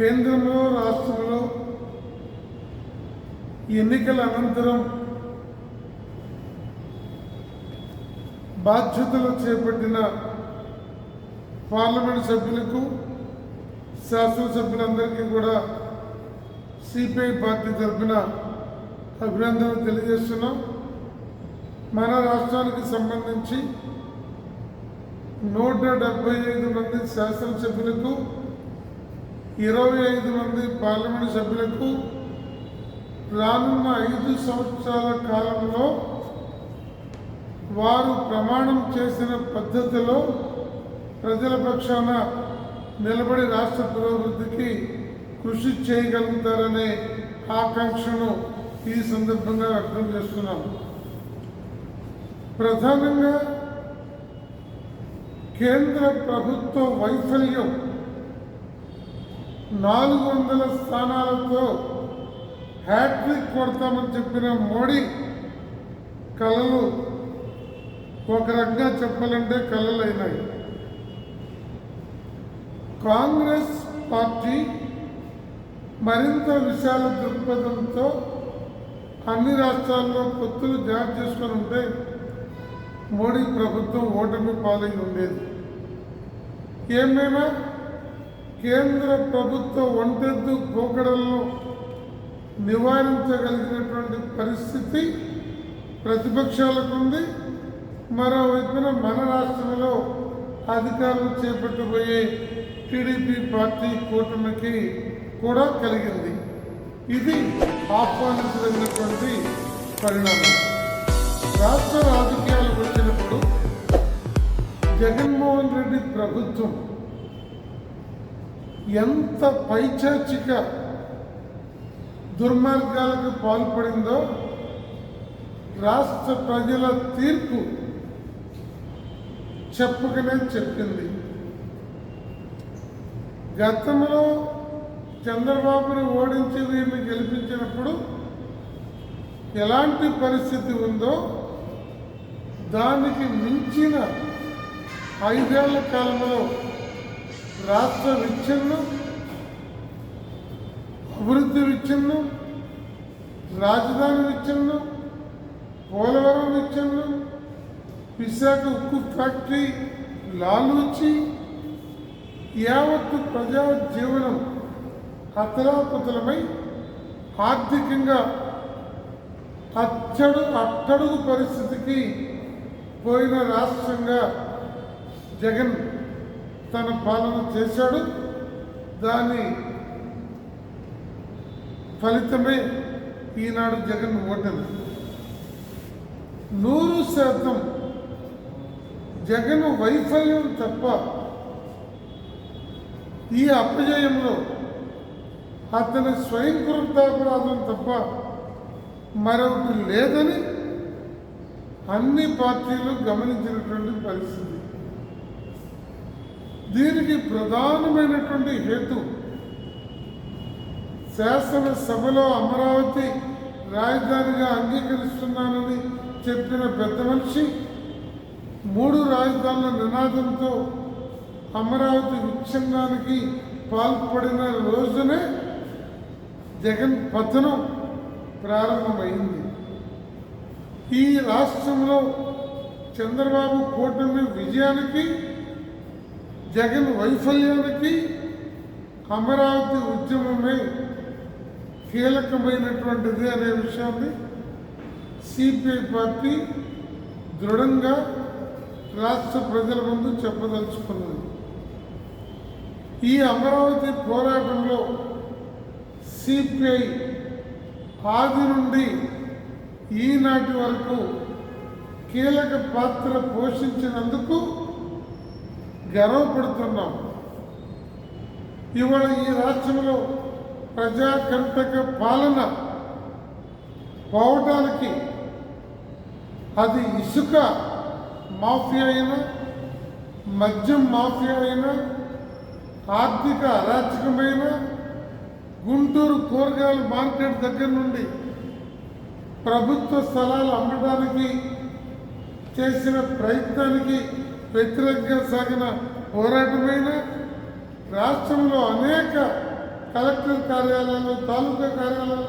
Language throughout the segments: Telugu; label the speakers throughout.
Speaker 1: కేంద్రంలో రాష్ట్రంలో ఎన్నికల అనంతరం బాధ్యతలు చేపట్టిన పార్లమెంట్ సభ్యులకు శాసనసభ్యులందరికీ కూడా సిపిఐ పార్టీ తరఫున అభినందనలు తెలియజేస్తున్నాం. మన రాష్ట్రానికి సంబంధించి నూట డెబ్బై ఐదు మంది శాసనసభ్యులకు ఇరవై ఐదు మంది పార్లమెంట్ సభ్యులకు రానున్న ఐదు సంవత్సరాల కాలంలో వారు ప్రమాణం చేసిన పద్ధతిలో ప్రజల పక్షాన నిలబడి రాష్ట్ర పురోభివృద్ధికి కృషి చేయగలుగుతారనే ఆకాంక్షను ఈ సందర్భంగా వ్యక్తం చేస్తున్నాం. ప్రధానంగా కేంద్ర ప్రభుత్వ వైఫల్యం నాలుగు వందల స్థానాలతో హ్యాట్రిక్ కొడతామని చెప్పిన మోడీ కళలు ఒక రకంగా చెప్పాలంటే కళలైనాయి. కాంగ్రెస్ పార్టీ మరింత విశాల దృక్పథంతో అన్ని రాష్ట్రాల్లో పొత్తులు జారీ చేసుకొని ఉంటే మోడీ ప్రభుత్వం ఓటమి పాలై ఉండేది. ఏమైనా కేంద్ర ప్రభుత్వ ఒంటెద్దు పోకడలను నివారించగలిగినటువంటి పరిస్థితి ప్రతిపక్షాలకు ఉంది. మరోవైపున మన రాష్ట్రంలో అధికారం చేపట్టబోయే టీడీపీ పార్టీ కూటమికి కూడా కలిగింది. ఇది ఆహ్వానించదగినటువంటి పరిణామం. రాష్ట్ర రాజకీయాలు వచ్చినప్పుడు జగన్మోహన్ రెడ్డి ప్రభుత్వం ఎంత పైచాచిక దుర్మార్గాలకు పాల్పడిందో రాష్ట్ర ప్రజల తీర్పు చెప్పకనే చెప్పింది. గతంలో చంద్రబాబును ఓడించి వీరిని గెలిపించినప్పుడు ఎలాంటి పరిస్థితి ఉందో దానికి మించిన ఐదేళ్ళ కాలంలో రాష్ట్ర విచ్ఛిన్నం అభివృద్ధి విచ్ఛిన్నం రాజధాని విచ్ఛిన్నం పోలవరం విచ్ఛిన్నం విశాఖ ఉక్కు ఫ్యాక్టరీ లాలూచి యావత్తు ప్రజా జీవనం అతలాకుతలమై ఆర్థికంగా అచ్చడు అట్టడుగు పరిస్థితికి పోయిన రాష్ట్రంగా జగన్ తన పాలన చేశాడు. దాని ఫలితమే ఈనాడు జగన్ ఓటమి. నూరు శాతం జగన్ వైఫల్యం తప్ప ఈ అపజయంలో అతని స్వయం కృతాపరాధం తప్ప మరొకటి లేదని అన్ని పార్టీలు గమనించినటువంటి పరిస్థితి. దీనికి ప్రధానమైనటువంటి హేతు శాసనసభలో అమరావతి రాజధానిగా అంగీకరిస్తున్నానని చెప్పిన పెద్ద మనిషి మూడు రాజధానుల నినాదంతో అమరావతి విచ్ఛిన్నానికి పాల్పడిన రోజునే జగన్ పతనం ప్రారంభమైంది. ఈ రాష్ట్రంలో చంద్రబాబు కూటమి విజయానికి జగన్ వైఫల్యానికి అమరావతి ఉద్యమమే కీలకమైనటువంటిది అనే విషయాన్ని సిపిఐ పార్టీ దృఢంగా రాష్ట్ర ప్రజల ముందు చెప్పదలుచుకున్నది. ఈ అమరావతి పోరాటంలో సిపిఐ ఆది నుండి ఈనాటి వరకు కీలక పాత్ర పోషించినందుకు గర్వపడుతున్నాం. ఇవాళ ఈ రాష్ట్రంలో ప్రజాకంటక పాలన పోవటానికి అది ఇసుక మాఫియా అయినా మద్యం మాఫియా అయినా ఆర్థిక అరాచకమైన గుంటూరు కూరగాయల మార్కెట్ దగ్గర నుండి ప్రభుత్వ స్థలాలు అమ్మడానికి చేసిన ప్రయత్నానికి వ్యతిరేకంగా సాగిన పోరాటమైన రాష్ట్రంలో అనేక కలెక్టర్ కార్యాలయాలు తాలూకా కార్యాలయాలు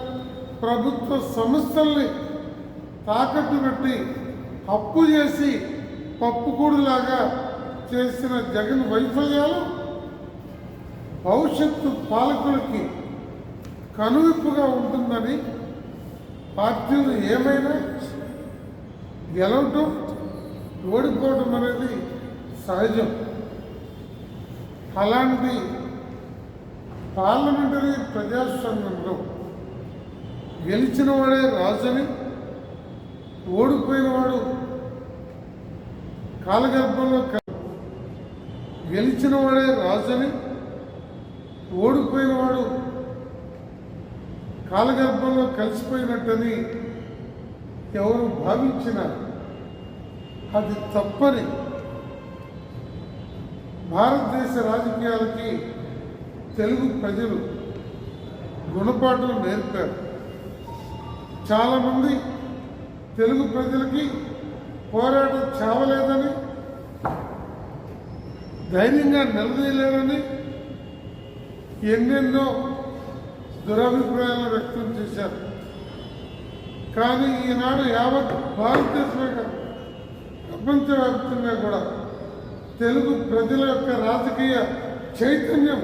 Speaker 1: ప్రభుత్వ సంస్థల్ని తాకట్టు పెట్టి అప్పు చేసి పప్పుకూడులాగా చేసిన జగన్ వైఫల్యాలు భవిష్యత్తు పాలకులకి కనువిప్పుగా ఉంటుందని పార్టీలు ఏమైనా గెలవటం ఓడిపోవడం అనేది సహజం. అలాంటి పార్లమెంటరీ ప్రజాస్వామ్యంలో గెలిచిన వాడే రాజని ఓడిపోయినవాడు కాలగర్భంలో గెలిచిన వాడే రాజని ఓడిపోయినవాడు కాలగర్భంలో కలిసిపోయినట్టని ఎవరు భావించినా అది తప్పని భారతదేశ రాజకీయాలకి తెలుగు ప్రజలు గుణపాఠం నేర్పారు. చాలామంది తెలుగు ప్రజలకి పోరాటం చావలేదని ధైర్యంగా నిలదీయలేరని ఎన్నెన్నో దురభిప్రాయాలు వ్యక్తం చేశారు. కానీ ఈనాడు యావత్ భారతదేశమే కాదు ప్రపంచవ్యాప్తంగా కూడా తెలుగు ప్రజల యొక్క రాజకీయ చైతన్యం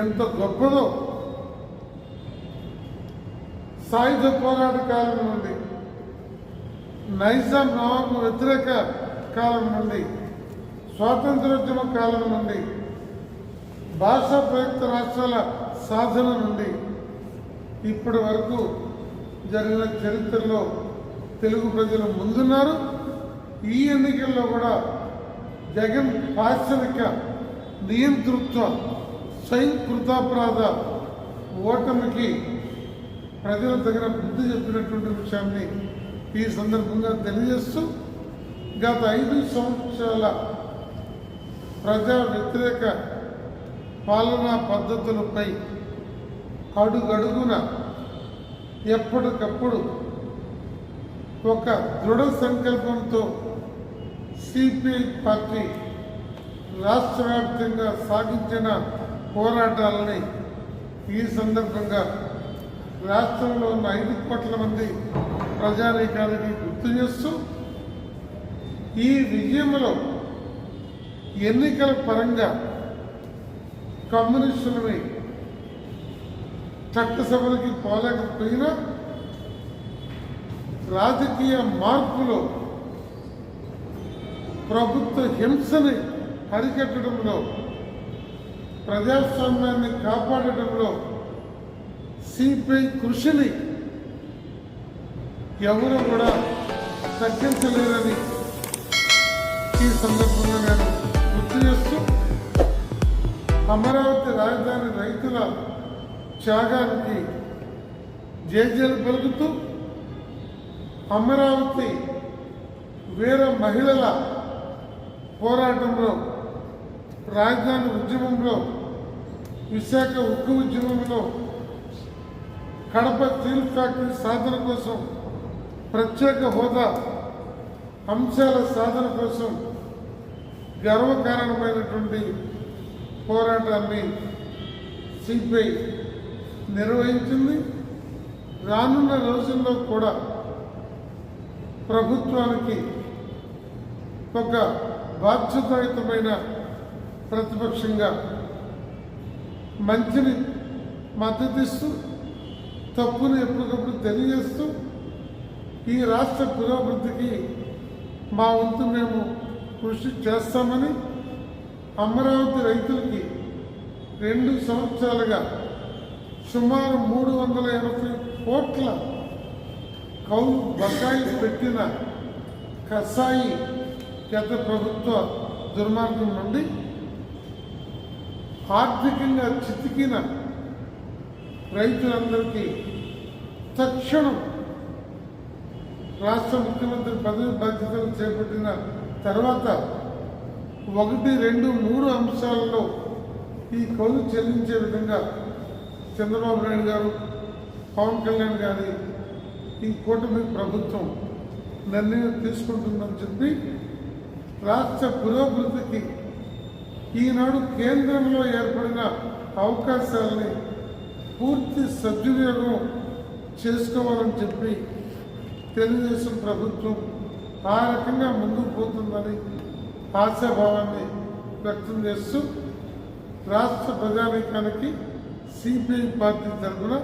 Speaker 1: ఎంత గొప్పదో. సాయుధ పోరాట కాలం నుండి నైజాం నవాబు వ్యతిరేక కాలం నుండి స్వాతంత్రోద్యమ కాలం నుండి భాషా ప్రయుక్త రాష్ట్రాల సాధన నుండి ఇప్పటి వరకు జరిగిన చరిత్రలో తెలుగు ప్రజలు ముందున్నారు. ఈ ఎన్నికల్లో కూడా జగన్ పాశ్చరిక నియంతృత్వ స్వయంకృతాపరాధ ఓటమికి ప్రజల దగ్గర బుద్ధి చెప్పినటువంటి విషయాన్ని ఈ సందర్భంగా తెలియజేస్తూ గత ఐదు సంవత్సరాల ప్రజా వ్యతిరేక పాలనా పద్ధతులపై అడుగడుగున ఎప్పటికప్పుడు ఒక దృఢ సంకల్పంతో సిపిఐ పార్టీ రాష్ట్ర వ్యాప్తంగా సాగించిన పోరాటాలని ఈ సందర్భంగా రాష్ట్రంలో ఉన్న ఐదు కోట్ల మంది ప్రజానీకానికి గుర్తు చేస్తూ ఈ విజయంలో ఎన్నికల పరంగా కమ్యూనిస్టులని చట్టసభలకి పోలేకపోయినా రాజకీయ మార్పులో ప్రభుత్వ హింసని అరికట్టడంలో ప్రజాస్వామ్యాన్ని కాపాడటంలో సిపిఐ కృషిని ఎవరు కూడా తగ్గించలేరని ఈ సందర్భంగా నేను గుర్తు చేస్తూ అమరావతి రాజధాని రైతుల త్యాగానికి జేజేలు పలుకుతూ అమరావతి వేరే మహిళల పోరాటంలో రాజధాని ఉద్యమంలో విశాఖ ఉక్కు ఉద్యమంలో కడప స్టీల్ ఫ్యాక్టరీ సాధన కోసం ప్రత్యేక హోదా అంశాల సాధన కోసం గర్వకారణమైనటువంటి పోరాటాన్ని సిపిఐ నిర్వహించింది. రానున్న రోజుల్లో కూడా ప్రభుత్వానికి ఒక బాధ్యతాయుతమైన ప్రతిపక్షంగా మంచిని మద్దతిస్తూ తప్పును ఎప్పటికప్పుడు తెలియజేస్తూ ఈ రాష్ట్ర పురోభివృద్ధికి మా వంతు మేము కృషి చేస్తామని అమరావతి రైతులకి రెండు సంవత్సరాలుగా సుమారు మూడు వందల ఎనభై కోట్ల కౌలు బకాయి పెట్టిన కసాయి గత ప్రభుత్వ దుర్మార్గం నుండి ఆర్థికంగా చితికిన రైతులందరికీ తక్షణం రాష్ట్ర ముఖ్యమంత్రి పదవి బాధ్యతలు చేపట్టిన తర్వాత ఒకటి రెండు మూడు అంశాలలో ఈ కౌలు చెల్లించే విధంగా చంద్రబాబు నాయుడు గారు పవన్ కళ్యాణ్ గారి ఈ కూటమి ప్రభుత్వం నిర్ణయం తీసుకుంటుందని చెప్పి రాష్ట్ర పురోభివృద్ధికి ఈనాడు కేంద్రంలో ఏర్పడిన అవకాశాలని పూర్తి సద్వినియోగం చేసుకోవాలని చెప్పి తెలుగుదేశం ప్రభుత్వం ఆ రకంగా ముందుకు పోతుందని ఆశాభావాన్ని వ్యక్తం చేస్తూ రాష్ట్ర ప్రజానీకానికి సిపిఐ పార్టీ తరఫున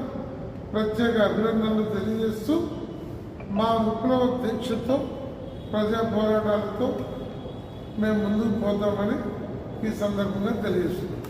Speaker 1: ప్రత్యేక అభినందనలు తెలియజేస్తూ మా విప్లవ దీక్షతో ప్రజా పోరాటాలతో మేము ముందుకు పోతామని ఈ సందర్భంగా తెలియజేస్తున్నాం.